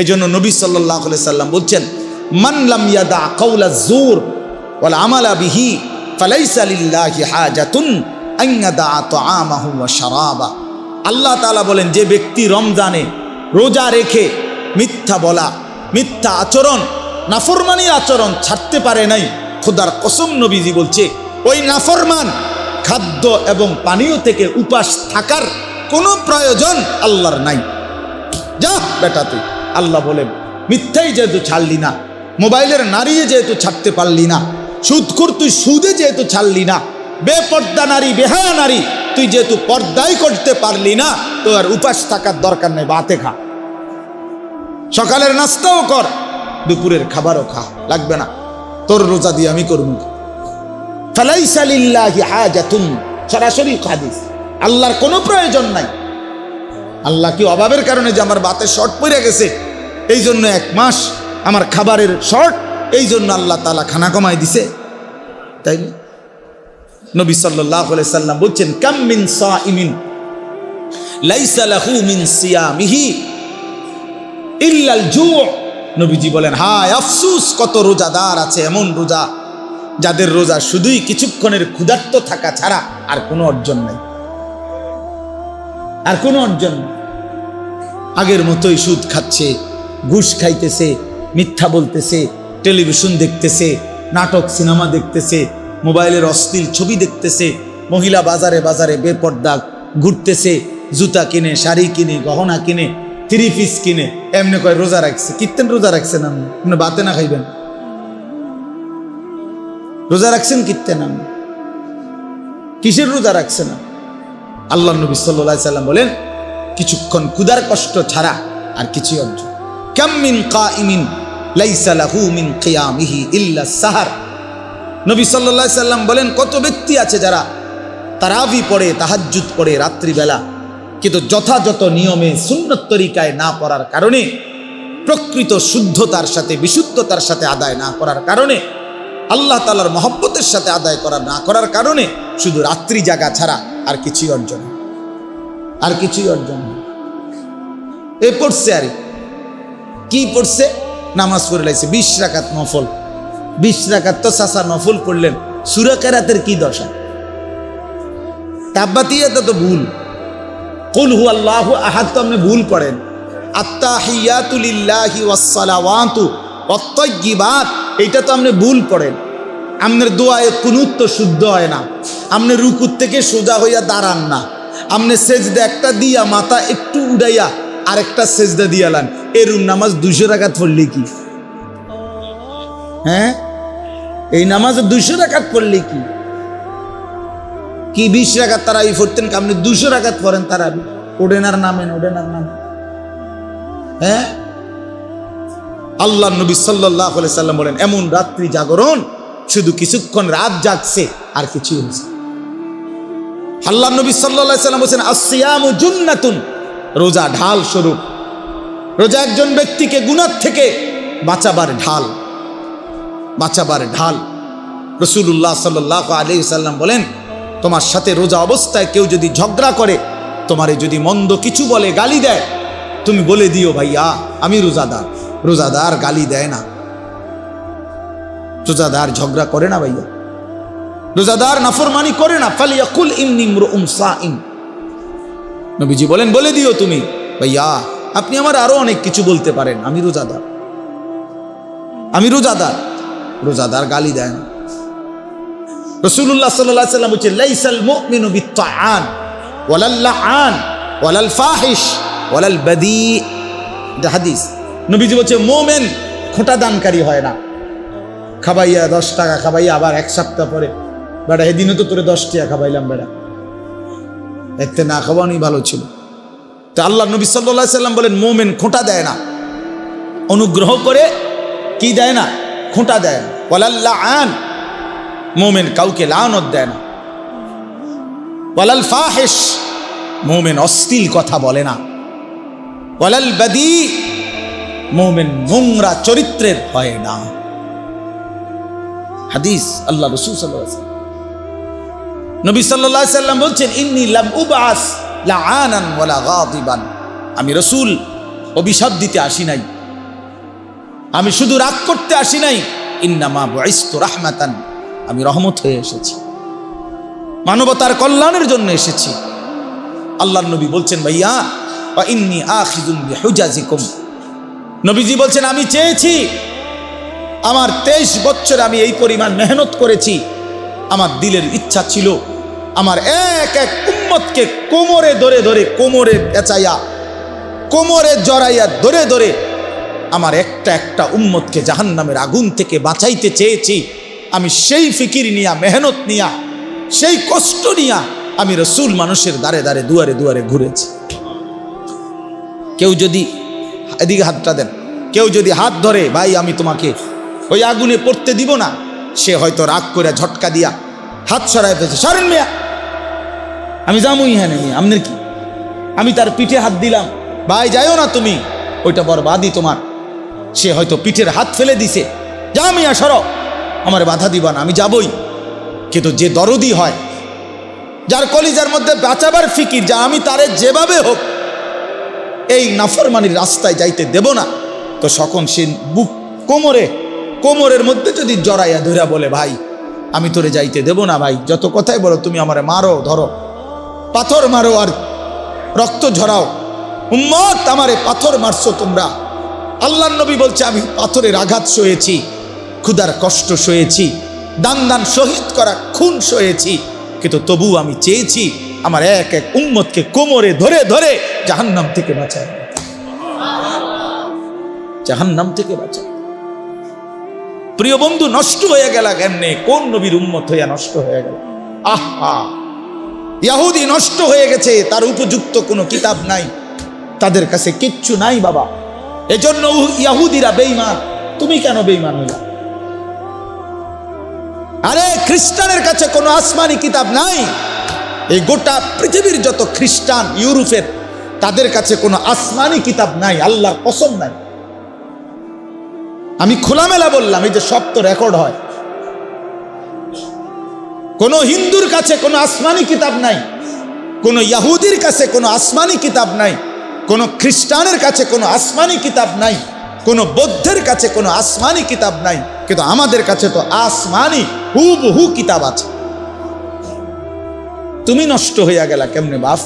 এই জন্য নবী সাল্লাহ সাল্লাম বলছেন, মান লাম ইয়াদা কাউলা জুর ওয়াল আমালা বিহি, ফালাইসা লিল্লাহি হাজাতুন আন ইয়াদা তাআমাহু ওয়া শারাবা। আল্লাহ তাআলা বলেন, যে ব্যক্তি রমজানে রোজা রেখে মিথ্যা বলা, মিথ্যা আচরণ, নাফরমানি আচরণ ছাড়তে পারে নাই, খোদার কসম নবীজি বলছে, ওই নাফরমান খাদ্য এবং পানীয় থেকে উপাস থাকার কোনো প্রয়োজন আল্লাহর নাই। যা বেটা তুই। আল্লাহ বলেন, মিথ্যাই যেহেতু ছাড়লি না, মোবাইলের নারীয়ে যেহেতু ছাড়তে পারলি না, সুদখুর তুই সুদে যেহেতু ছাড়লি না, বেপর্দা নারী, বেহায়া নারী, তুই যেহেতু পর্দাই করতে পারলি না তো আর উপাস থাকার দরকার নেই, বাতে খা। সকালের নাস্তাও কর, দুপুরের খাবারও খা, লাগবে না। তোর রোজা দিয়ে আমি করব ফালাইসা লিল্লাহি হাজাতুন, সরাসরি হাদিস আল্লাহর কোনো প্রয়োজন নাই। আল্লাহ কি অভাবের কারণে যে আমার বাতে শর্ট পড়ে গেছে? এই জন্য এক মাস আমার খাবারের শর্ট এই জন্য আল্লাহ তালা খানা কমাই দিছে। তাই নবী সাল্লাহ সাল্লাম বলছেন, কাম মিন সাইমিন মিন জু। নবীজি বলেন, হায় আফসুস, কত রোজাদার আছে এমন রোজা, যাদের রোজা শুধুই কিছুক্ষণের ক্ষুধার্ত থাকা ছাড়া আর কোনো অর্জন নাই। আর কোনো অর্জন আগের মতোই সুদ খাচ্ছে, ঘুষ খাইতেছে, মিথ্যা বলতেছে, টেলিভিশন দেখতেছে, নাটক, সিনেমা দেখতেছে, মোবাইলের অশ্লীল ছবি দেখতেছে, মহিলা বাজারে বাজারে বেপর্দা ঘুরতেছে, জুতা কিনে, শাড়ি কিনে, গহনা কিনে থ্রি পিস কিনে, এমনি কয় রোজা রাখছে কীর্তেন রোজা রাখছেন আপনি? আপনি বাতে না খাইবেন? রোজা রাখছেন কীর্তেন আপনি? কিসের রোজা রাখছেন আপনি? আল্লাহ নবী সাল্লাহ সাল্লাম বলেন, কিছুক্ষণ ক্ষুধার কষ্ট ছাড়া আর কিছুই অর্জন কাম্মিন কাইমিন লাইসা লাহু মিন ইল্লা সাহার। নবী সাল্লাহ সাল্লাম বলেন, কত ব্যক্তি আছে যারা তারাবি পড়ে, তাহাজ্জুদ পড়ে রাত্রিবেলা, কিন্তু যথাযথ নিয়মে সুন্নত তরিকায় না পড়ার কারণে, প্রকৃত শুদ্ধতার সাথে, বিশুদ্ধতার সাথে আদায় না করার কারণে, আল্লাহ তালার মহব্বতের সাথে আদায় করা না করার কারণে, শুধু রাত্রি জাগা ছাড়া আর কিছুই অর্জন আর কিছুই অর্জন। এ পড়ছে আর। কি পড়ছে? নামাজ পড়ে লাইছে। বিশ রাকাত নফল। বিশ রাকাত তো চাষা নফল পড়লেন। সুরাকারাতের কি দশা? তাব্বাতিয়াতে তো ভুল। কুল হু আল্লাহ আহাদ তো আপনি ভুল পড়েন। আত্তাহিয়াতুলিল্লাহি ওয়াসসালাওয়াতু ওয়াত্তাইয়িবাত এইটা তো আপনি ভুল পড়েন। আপনার দোয়ায় কুনুত তো শুদ্ধ হয় না। আপনি রুকুর থেকে সোজা হইয়া দাঁড়ান না। আপনি সেজদা একটা দিয়া মাথা একটু উড়াইয়া আরেকটা সেজদা দিয়ালান এরুম নামাজ দুশো রাকাত পড়লে কি? হ্যাঁ? এই নামাজ দুশো রাকাত পড়লে কি? কি বিশ রাখাত তারা এই পড়তেন আপনি দুশো রাখাত পড়েন তারা ওডেনার নামেন ওডেনার নাম হ্যাঁ? আল্লাহ নবী সাল্লাহ সাল্লাম বলেন, এমন রাত্রি জাগরণ শুধু কিছুক্ষণ রাত জাগছে, আর কিছু হয়েছে আল্লাহ নবী সাল্লাম বলছেন আসিয়ামু জুন্নাতুন। রোজা ঢাল স্বরূপ। রোজা একজন ব্যক্তিকে গুণার থেকে বাঁচাবার ঢাল। বাঁচাবার ঢাল। রসুল্লাহ সাল্লাহ আলি সাল্লাম বলেন, তোমার সাথে রোজা অবস্থায় কেউ যদি ঝগড়া করে, তোমারে যদি মন্দ কিছু বলে গালি দেয়, তুমি বলে দিও ভাইয়া, আমি রোজাদার। রোজাদার গালি দেয় না। রোজাদার ঝগড়া করে না ভাইয়া। রোজাদার নাফরমানি করে না। ফালিয়াকুল ইন্নি ইমরুউম সাইম। নবীজি বলেন, বলে দিও তুমি, ভাইয়া, আপনি আমার আরও অনেক কিছু বলতে পারেন, আমি রোজাদার। আমি রোজাদার। রোজাদার গালি দেয় না। রসুল্লাহ সাল্লাহ সাল্লাম বলছে, লাইসাল মুমিনু বিত্তাআন, ওয়ালাল লাআন, ওয়ালাল ফাহিশ, ওয়ালাল বাদি। হাদিস। নবীজি বলছে, মোমেন খোঁটা দানকারী হয় না। খাবাইয়া দশ টাকা খাবাইয়া আবার এক সপ্তাহ পরে বেড়া এদিনও তো তোরে দশ টাকা খাবাইলাম বেড়া এতে না খাওয়ানোই ভালো ছিল। তো আল্লাহ নবী সাল্লাহ সাল্লাম বলেন, মোমেন খোঁটা দেয় না। অনুগ্রহ করে কি দেয় না? খোঁটা দেয় না। ওয়ালাল্লাহ আন মোমেন কাউকে লানত দেয় না। ওয়ালাল ফাহেশ, মোমেন অশ্লীল কথা বলে না। ওয়ালাল বাদি, মোমেন নোংরা চরিত্রের হয় না। হাদিস, আল্লাহ রসুল সাল্লাহ নবী সাল্লাহ সাল্লাম বলছেন, ইন্নি লাম উবাস আমি রসুল, অভিশাপ দিতে আসি নাই। আমি শুধু রাগ করতে আসি নাই। ইন্নামা বয়স্ত রাহমাতান। আমি রহমত হয়ে এসেছি। মানবতার কল্যাণের জন্য এসেছি। আল্লাহ নবী বলছেন, ভাইয়া ইন্নি আখিদুম বিহুজাজিকুম। নবীজি বলছেন, আমি চেয়েছি আমার তেইশ বছর আমি এই পরিমাণ মেহনত করেছি। আমার দিলের ইচ্ছা ছিল, আমার এক এক উম্মতকে কোমরে ধরে ধরে, কোমরে পেঁচাইয়া, কোমরে জড়াইয়া ধরে ধরে আমার একটা একটা উম্মতকে জাহান্নামের আগুন থেকে বাঁচাইতে চেয়েছি। আমি সেই ফিকির নিয়া, মেহনত নিয়া, সেই কষ্ট নিয়া আমি রসুল মানুষের দ্বারে দ্বারে, দুয়ারে দুয়ারে ঘুরেছি। কেউ যদি এদিকে হাতটা দেন, কেউ যদি হাত ধরে, ভাই, আমি তোমাকে ওই আগুনে পড়তে দিব না। সে হয়তো রাগ করে ঝটকা দিয়া হাত সরাই পেয়েছে সরেন মিয়া। আমি যামুই হ্যাঁ নিয়ে আপনার কি? আমি তার পিঠে হাত দিলাম। ভাই, যাইও না তুমি। ওইটা বরবাদই তোমার। সে হয়তো পিঠের হাত ফেলে দিছে। যা মিয়া, সর। আমার বাধা দিবা না, আমি যাবই। কিন্তু যে দরদি হয়, যার কলিজার মধ্যে বাঁচাবার ফিকির, যা আমি তারে যেভাবে হোক, এই নাফরমানির রাস্তায় যাইতে দেব না। তো সকন সে বুক কোমরে কোমরের মধ্যে যদি জড়াইয়া ধরা বলে, ভাই, আমি তোরে যাইতে দেব না, ভাই, যত কথাই বলো, তুমি আমারে মারো, ধরো, পাথর মারো আর রক্ত ঝরাও। উম্মত, আমারে পাথর মারছো তোমরা। আল্লাহ নবী বলছে, আমি পাথরের আঘাত সয়েছি ক্ষুদার কষ্ট সয়েছি, দান দান শহীদ করা খুন সয়েছি, কিন্তু তবু আমি চেয়েছি আমার এক এক উম্মতকে কোমরে ধরে ধরে জাহান্নাম থেকে বাঁচায়। জাহান্নাম থেকে বাঁচায়। প্রিয় বন্ধু, নষ্ট হয়ে গেল কেমনে? কোন নবীর উম্মত হইয়া নষ্ট হয়ে গেল? আহা! ইয়াহুদি নষ্ট হয়ে গেছে, তার উপযুক্ত কোনো কিতাব নাই। তাদের কাছে কিচ্ছু নাই বাবা। এজন্য ইয়াহুদিরা বেইমান তুমি কেন বেইমান হইলা? আরে, খ্রিস্টানের কাছে কোনো আসমানি কিতাব নাই। এই গোটা পৃথিবীর যত খ্রিস্টান, ইউরোপের, তাদের কাছে কোনো আসমানি কিতাব নাই, আল্লাহর কসম নাই। আমি খোলামেলা বললাম, এই যে সব তো রেকর্ড হয়। কোনো হিন্দুর কাছে কোনো আসমানি কিতাব নাই, কোনো ইয়াহুদির কাছে কোনো আসমানি কিতাব নাই, কোনো খ্রিস্টানের কাছে কোনো আসমানি কিতাব নাই, কোনো বৌদ্ধের কাছে কোনো আসমানি কিতাব নাই, কিন্তু আমাদের কাছে তো আসমানি হুবহু কিতাব আছে। তুমি নষ্ট হইয়া গেলা কেমনে বাফ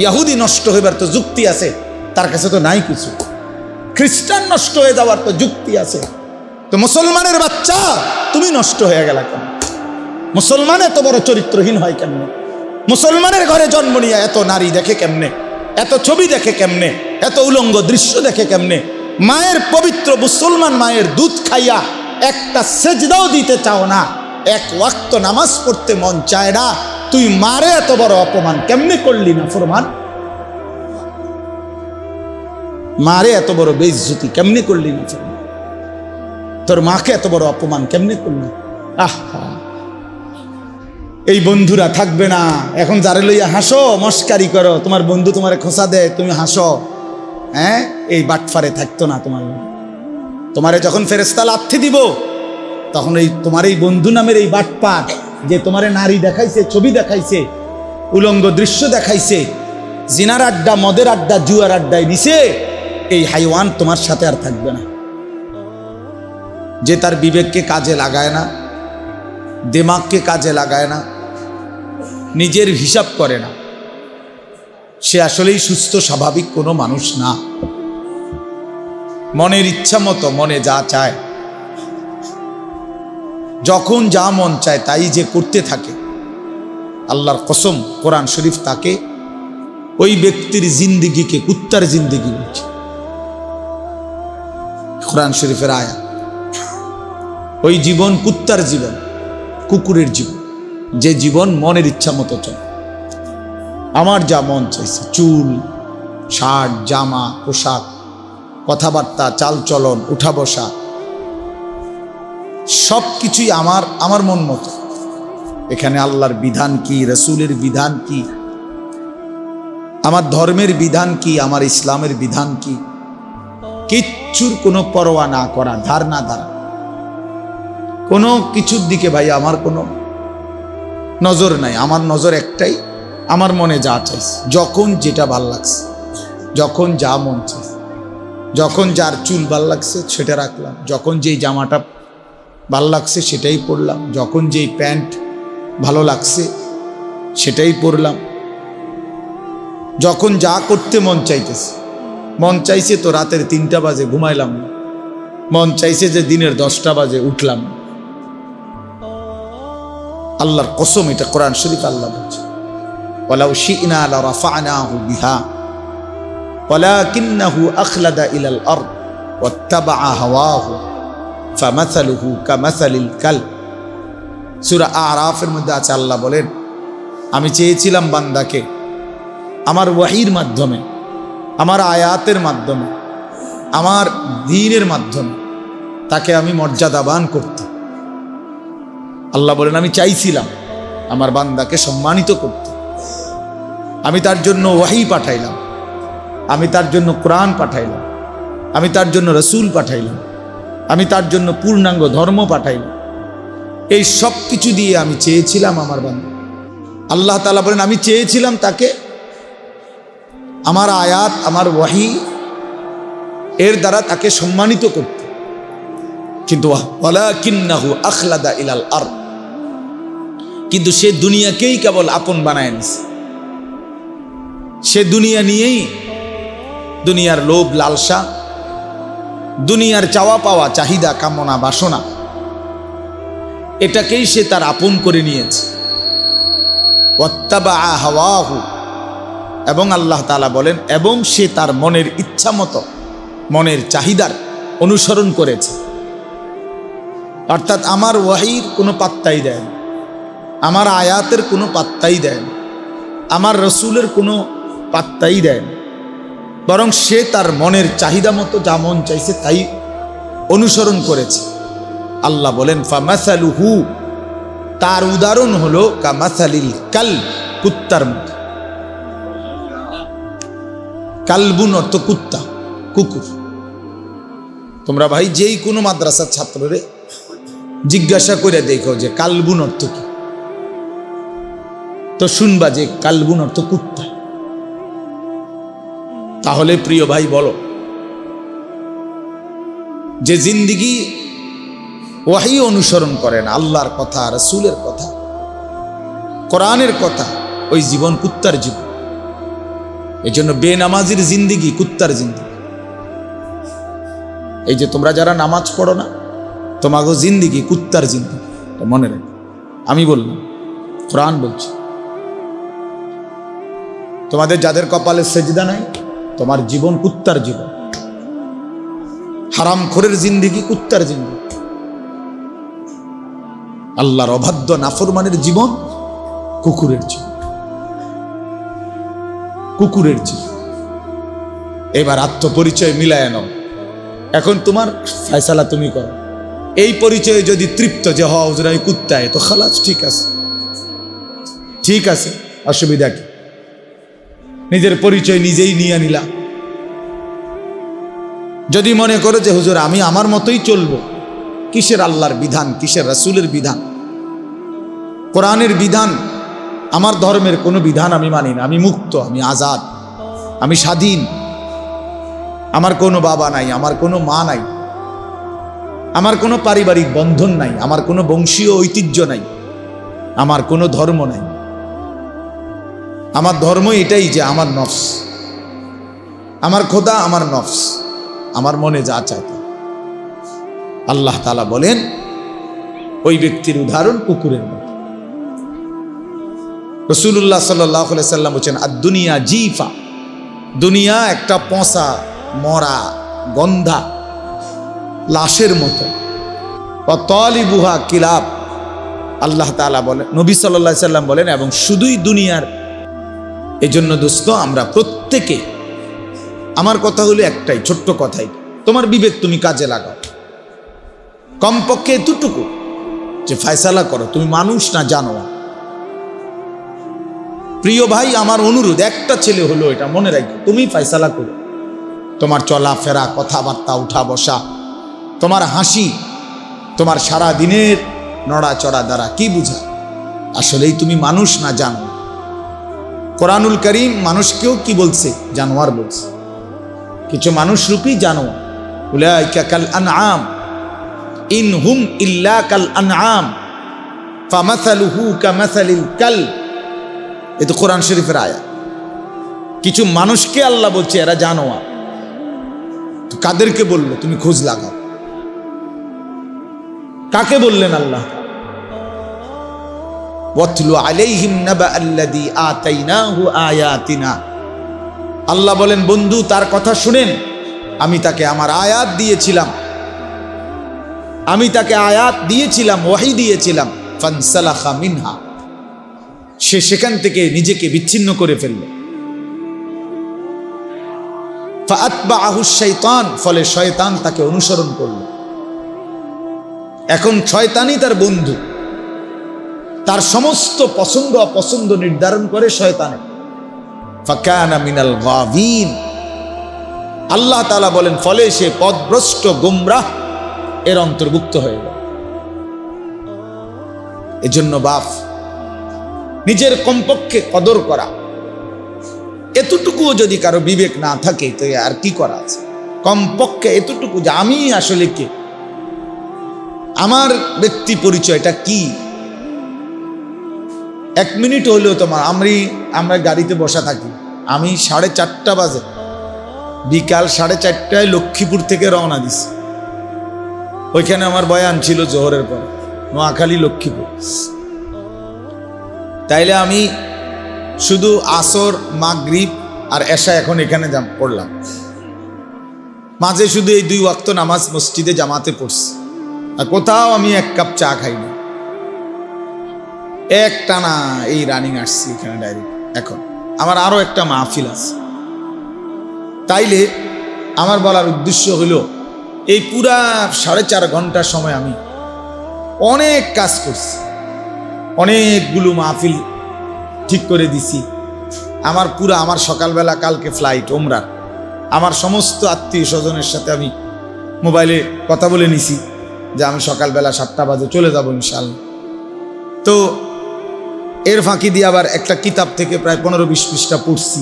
ইয়াহুদি নষ্ট হইবার তো যুক্তি আছে, তার কাছে তো নাই কিছু। খ্রিস্টান নষ্ট হয়ে যাওয়ার তো যুক্তি আছে। তো মুসলমানের বাচ্চা, তুমি নষ্ট হয়ে গেলা কেন? মুসলমান এত বড় চরিত্রহীন হয় কেমনে? মুসলমানের ঘরে জন্ম নিয়ে এত নারী দেখে কেমনে? এত ছবি দেখে কেমনে? এত উলঙ্গ দৃশ্য দেখে কেমনে? মায়ের পবিত্র মুসলমান মায়ের দুধ খাইয়া একটা সেজদাও দিতে চাও না। এক ওয়াক্ত নামাজ পড়তে মন চায় না। তুই মারে এত বড় অপমান, কেমনে করলি না ফরমান? মারে এত বড় বেইজ্জতি, কেমনে করলি তোর মাকে এত বড় অপমান কেমনে করলি? আহা। এই বন্ধুরা থাকবে না। এখন যারে লইয়া হাসো, মস্কারি করো। তোমার বন্ধু তোমারে খোসা দেয়, তুমি হাসো। হ্যাঁ? এই বাটফারে থাকতো না তোমার তোমারে যখন ফেরেস্তা লাথি দিব, তখন এই তোমার এই বন্ধু নামের এই বাটপাট, যে তোমারে নারী দেখাইছে, ছবি দেখাইছে, উলঙ্গ দৃশ্য দেখাইছে, জিনার আড্ডা, মদের আড্ডা, জুয়ার আড্ডায় দিছে এই হাইওয়ান তোমার সাথে আর থাকবে না। যে তার বিবেককে কাজে লাগায় না, দেমাগকে কাজে লাগায় না, নিজের হিসাব করে না, সে আসলেই সুস্থ, স্বাভাবিক কোনো মানুষ না। মনের ইচ্ছা মতো মনে যা চায়, যখন যা মন চায় তাই যে করতে থাকে। আল্লাহর কসম, কোরআন শরীফ তাকে ওই ব্যক্তির জিন্দিগিকে, কুত্তার জিন্দিগি বলছে। কোরআন শরীফের আয়া। ওই জীবন কুত্তার জীবন, কুকুরের জীবন, যে জীবন মনের ইচ্ছা মতো চলে। আমার যা মন চাইছে, চুল, শার্ট, জামা, পোশাক, কথাবার্তা, চালচলন উঠা বসা সব কিছুই আমার আমার মন মতো। এখানে আল্লাহর বিধান কি, রসুলের বিধান কি, আমার ধর্মের বিধান কি, আমার ইসলামের বিধান কি কিচ্ছুর কোনো পরোয়া না করা, ধার না ধারা। কোনো কিছুর দিকে ভাই আমার কোনো নজর নাই, আমার নজর একটাই, আমার মনে যা চাইছে, যখন যেটা ভালো লাগছে, যখন যা মন চাইছে, যখন যার চুল ভালো লাগছে সেটা রাখলাম, যখন যেই জামাটা ভালো লাগছে সেটাই পরলাম, যখন যেই প্যান্ট ভালো লাগছে সেটাই পরলাম, যখন যা করতে মন চাইতেছে। মন চাইছে তো রাতের তিনটা বাজে ঘুমাইলাম। মন চাইছে যে দিনের দশটা বাজে উঠলাম। আল্লাহর কসম, এটা কোরআন শরীফ আল্লাহ বলছে। ওলাউ শিনা আলা রাফানাহু বিহা, ওয়ালাকিন্নাহু আখলাদা ইলাল আরদ, ওয়াত্তাবাআ হাওয়াহু, ফামাসালুহু কামাসালিল কালব। সূরা আরাফের মধ্যে আছে, আল্লাহ বলেন, আমি চেয়েছিলাম বান্দাকে আমার ওয়াহির মাধ্যমে আমার আয়াতের মাধ্যমে, আমার দিনের মাধ্যমে তাকে আমি মর্যাদাবান করতে। আল্লাহ বলেন, আমি চাইছিলাম আমার বান্দাকে সম্মানিত করতে। আমি তার জন্য ওয়াহি পাঠাইলাম। আমি তার জন্য কোরআন পাঠাইলাম। আমি তার জন্য রসুল পাঠাইলাম। আমি তার জন্য পূর্ণাঙ্গ ধর্ম পাঠাইলাম। এই সব কিছু দিয়ে আমি চেয়েছিলাম আমার বান্ধব আল্লাহ তালা বলেন, আমি চেয়েছিলাম তাকে আমার আয়াত, আমার ওয়াহি, এর দ্বারা তাকে সম্মানিত করত। কিন্তু আখলাদা ইলাল আর কিন্তু সে দুনিয়াকেই কেবল আপন বানায় নিছে। সে দুনিয়া নিয়েই দুনিয়ার লোভ, লালসা, দুনিয়ার চাওয়া পাওয়া, চাহিদা, কামনা, বাসনা, এটাকেই সে তার আপন করে নিয়েছে। ওয়াত্তাবা হাওয়াহু। এবং আল্লাহ তালা বলেন, এবং সে তার মনের ইচ্ছা মতো, মনের চাহিদার অনুসরণ করেছে। অর্থাৎ আমার ওয়াহির কোনো পাত্তাই দেয় আমার আয়াতের কোনো পাত্তাই দেয় আমার রসুলের কোনো পাত্তাই দেয় না। বরং সে তার মনের চাহিদা মতো যা মন চাইছে তাই অনুসরণ করেছে। আল্লাহ বলেন, ফামাসালুহু। তার উদাহরণ হলো, কামাসালিল কাল, কুত্তার মতো কালবুন অর্থ কুত্তা, কুকুর। তোমরা ভাই যেই কোনো মাদ্রাসার ছাত্ররে জিজ্ঞাসা করে দেখো যে কালবুন অর্থ কি। তো শুনবা যে কালবুন অর্থ কুত্তা। তাহলে প্রিয় ভাই বলো, যে জিন্দিগি ওয়াহি অনুসরণ করেন আল্লাহর কথা, রসুলের কথা, কোরআনের কথা, ওই জীবন কুত্তার জীবন। এই জন্য বেনামাজির জিন্দিগি, কুত্তার জিন্দিগি। এই যে তোমরা যারা নামাজ পড়ো না তোমাকে জিন্দিগি, কুত্তার জিন্দিগি। মনে রেখো, আমি বললাম, কোরআন বলছি, তোমাদের যাদের কপালে সেজদা নাই, তোমার জীবন কুত্তার জীবন। হারাম খোরের জিন্দিগি, কুত্তার জিন্দিগি। আল্লাহর অবাধ্য, নাফরমানের জীবন কুকুরের জীবন। কুকুরের জীবন এবার আত্মপরিচয় মিলায় নাও। এখন তোমার ফয়সালা তুমি করো। এই পরিচয়ে যদি তৃপ্ত যে হওয়া হুজুর কুত্তায়, তো খালাস ঠিক আছে। ঠিক আছে, অসুবিধা কি? নিজের পরিচয় নিজেই নিয়ে নিলাম যদি মনে করো যে, হুজুর, আমি আমার মতোই চলবো। কিসের আল্লাহর বিধান, কিসের রাসুলের বিধান? কোরআনের বিধান আমার ধর্মের কোনো বিধান আমি মানি না। আমি মুক্ত, আমি আজাদ, আমি স্বাধীন। আমার কোনো বাবা নাই, আমার কোনো মা নাই। আমার কোনো পারিবারিক বন্ধন নাই, আমার কোনো বংশীয় ঐতিহ্য নাই, আমার কোনো ধর্ম নাই। আমার ধর্ম এটাই যে আমার নফস। আমার খোদা, আমার নফস। আমার মনে যা চায় তা। আল্লাহ তালা বলেন, ওই ব্যক্তির উদাহরণ কুকুরের মতো। রসুল্লাহ সাল্লাহ সাল্লাম বলছেন আর দুনিয়া জিফা। দুনিয়া একটা পচা, মরা গন্ধা, লাশের মতো। তলিবুহা কিলাব। আল্লাহ তালা বলেন, নবী সাল্লাহ সাল্লাম বলেন, এবং শুধুই দুনিয়ার এই জন্য দোস্ত, আমরা প্রত্যেকে আমার কথা হলো একটাই, ছোট্ট কথাই, তোমার বিবেক তুমি কাজে লাগাও। কমপক্ষে এতটুকু যে ফায়সালা করো। তুমি মানুষ না জানো প্রিয় ভাই, আমার অনুরোধ, একটা ছেলে হলো এটা, মনে রাখো, তুমি ফায়সালা করো। তোমার চলাফেরা কথাবার্তা, উঠা বসা, তোমার হাসি, তোমার সারা দিনের নড়াচড়া দ্বারা, কি বুঝা? আসলেই তুমি মানুষ না জানো। কোরআনুল করিম মানুষকেও কি বলছে? জানোয়ার বলছে। কিছু মানুষ রূপী জানো উলাইকা কাল আনআম, ইন হুম ইল্লা কাল আনআম, ফামাসালুহু কামাসালিল কাল। এ তো কোরআন শরীফের আয়া কিছু মানুষকে আল্লাহ বলছে, এরা জানোয়া তো কাদেরকে বলল, তুমি খোঁজ লাগাও। কাকে বললেন আল্লাহ? আল্লাহ বলেন, বন্ধু, তার কথা শুনেন। আমি তাকে আমার আয়াত দিয়েছিলাম। আমি তাকে আয়াত দিয়েছিলাম, ওয়াহি দিয়েছিলাম। ফানসালাখা মিনহা। সে সেখান থেকে নিজেকে বিচ্ছিন্ন করে ফেলল। শাইতান, ফলে শয়তান তাকে অনুসরণ করল। এখন শয়তানই তার বন্ধু। তার সমস্ত পছন্দ অপছন্দ নির্ধারণ করে শয়তানে। মিনাল আল্লাহ তালা বলেন, ফলে সে পদভ্রষ্ট গোমরাহ এর অন্তর্ভুক্ত হয়ে গেল। এজন্য বাপ নিজের কমপক্ষে কদর করা। এতটুকুও যদি কারও বিবেক না থাকে, তো আর কি করা আছে? কমপক্ষে এতটুকু যে আমি আসলে কে? আমার ব্যক্তি পরিচয়টা কি? এক মিনিট হলেও তোমার, আমি, আমরা গাড়িতে বসা থাকি। আমি সাড়ে চারটা বাজে। বিকাল সাড়ে চারটায় লক্ষ্মীপুর থেকে রওনা দিছি। ওইখানে আমার বয়ান ছিল জোহরের পর। নোয়াখালী লক্ষ্মীপুর। তাইলে আমি শুধু আসর, মাগরিব আর এশা এখন এখানে পড়লাম। মাঝে শুধু এই দুই ওয়াক্ত নামাজ মসজিদে জামাতে পড়ছি। আর কোথাও আমি এক কাপ চা খাইনি। এক টানা এই রানিং আসছি এখানে ডাইরেক্ট এখন আমার আরও একটা মাহফিল আছে। তাইলে আমার বলার উদ্দেশ্য হলো, এই পুরা সাড়ে চার ঘণ্টার সময় আমি অনেক কাজ করছি। অনেকগুলো মাহফিল ঠিক করে দিছি। আমার পুরো আমার সকালবেলা, কালকে ফ্লাইট ওমরার আমার সমস্ত আত্মীয় স্বজনের সাথে আমি মোবাইলে কথা বলে নিছি যে আমি সকালবেলা সাতটা বাজে চলে যাব ইনশাল্লাহ তো এর ফাঁকি দিয়ে আবার একটা কিতাব থেকে প্রায় পনেরো বিশ পৃষ্ঠা পড়ছি।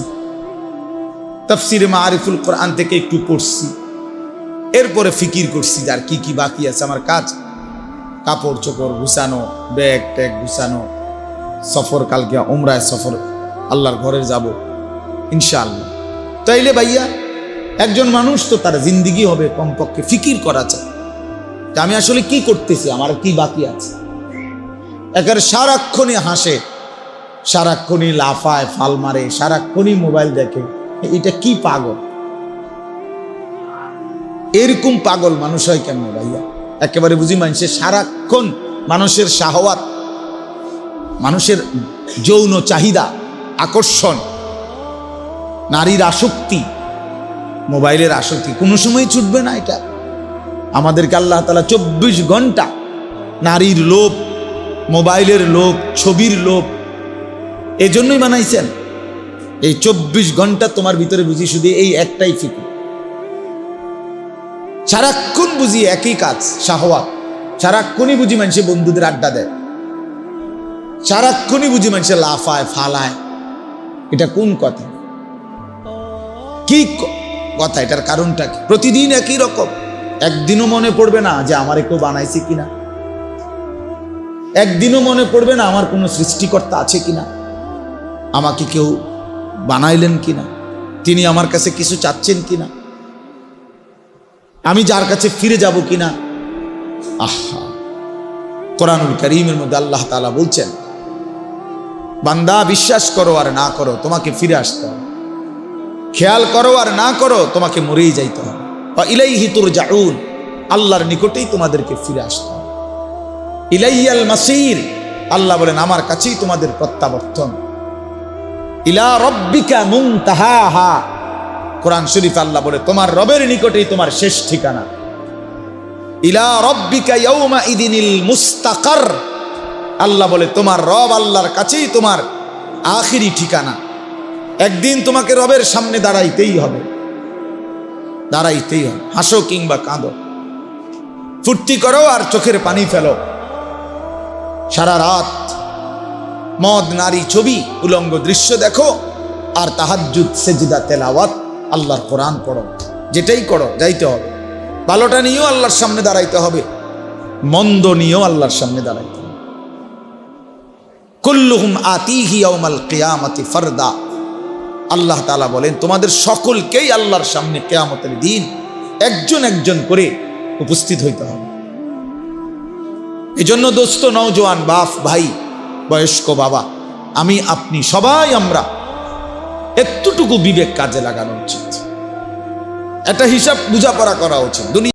তফসিরে মা আরিফুল কোরআন থেকে একটু পড়ছি। এরপরে ফিকির করছি যে আর কি কি বাকি আছে, আমার কাজ। কাপড় চোপড় গুছানো, ব্যাগ ট্যাগ গুছানো, সফর কালকে ওমরায় সফর, আল্লাহর ঘরে যাব, ইনশাআল্লাহ। তাইলে ভাইয়া, একজন মানুষ তো তার জিন্দিগি হবে কমপক্ষে ফিকির করা চায় আমি আসলে কি করতেছি? আমার কি বাকি আছে? একের সারাক্ষণই হাসে, সারাক্ষণই লাফায়, ফাল মারে, সারাক্ষণই মোবাইল দেখে, এটা কি পাগল? এরকম পাগল মানুষ হয় কেন ভাইয়া? একেবারে বুঝি মানুষের সারাক্ষণ মানুষের শাহওয়াত মানুষের যৌন চাহিদা, আকর্ষণ, নারীর আসক্তি, মোবাইলের আসক্তি, কোনো সময় ছুটবে না এটা। আমাদেরকে আল্লাহ তালা চব্বিশ ঘণ্টা নারীর লোভ, মোবাইলের লোভ, ছবির লোভ, এজন্যই বানাইছেন। এই চব্বিশ ঘণ্টা তোমার ভিতরে বুঝি শুধু এই একটাই ফিকুর। সারাক্ষণ বুঝি একই কাজ শাহওয়াত সারাক্ষণই বুঝি মানুষে বন্ধুদের আড্ডা দেয়। সারাক্ষণই বুঝি মানুষে লাফায়, ফালায়। এটা কোন কথা? কি কথা? এটার কারণটা কি? প্রতিদিন একই রকম। একদিনও মনে পড়বে না যে আমার কেউ বানাইছে কিনা। একদিনও মনে পড়বে না আমার কোনো সৃষ্টিকর্তা আছে কিনা। আমাকে কেউ বানাইলেন কিনা? তিনি আমার কাছে কিছু চাচ্ছেন কিনা? আমি যার কাছে ফিরে যাব কিনা? আহা। কোরআনুল করিমের মধ্যে আল্লাহ তাআলা বলছেন, বান্দা বিশ্বাস করো আর না করো, তোমাকে ফিরে আসতে হবে। খেয়াল করো আর না করো, তোমাকে মরেই যাইতে হবে। বা ইলাই হিতুর জাউন আল্লাহর নিকটেই তোমাদেরকে ফিরে আসতে হবে। ইলাইয়াল মাসির, আল্লাহ বলেন, আমার কাছেই তোমাদের প্রত্যাবর্তন। ইলা রব্বিকা মুনতাহাহা কোরআন শরীফ আল্লাহ বলে, তোমার রবের নিকটেই তোমার শেষ ঠিকানা। ইলা রব্বিকা ইয়াউমা ইদিনিল মুস্তাকার। আল্লাহ বলে, তোমার রব আল্লাহর কাছেই তোমার আখিরি ঠিকানা। একদিন তোমাকে রবের সামনে দাঁড়াইতেই হবে। দাঁড়াইতেই হবে। হাসো কিংবা কাঁদো। ফুর্তি করো আর চোখের পানি ফেলো। সারা রাত মদ, নারী ছবি, উলঙ্গ দৃশ্য দেখো আর তাহাজ্জুদ, সেজদা, তেলাওয়াত আল্লাহর কোরআন পড়ো, যেটাই করো, যাইতে হবে। ভালোটা নিয়েও আল্লাহর সামনে দাঁড়াইতে হবে, মন্দ নিয়েও আল্লাহর সামনে দাঁড়াইতে হবে। কুল্লুহুম আতিহি ইয়াউমাল কিয়ামতি ফারদা। আল্লাহ তালা বলেন, তোমাদের সকলকেই আল্লাহর সামনে কেয়ামতের দিন একজন একজন করে উপস্থিত হইতে হবে। এজন্য দোস্ত, নওজোয়ান বাপ, ভাই, বয়স্ক বাবা, আমি, আপনি, সবাই আমরা একটুটুকু বিবেক কাজে লাগানো উচিত। একটা হিসাব বুঝাপড়া করা উচিত। দুনিয়া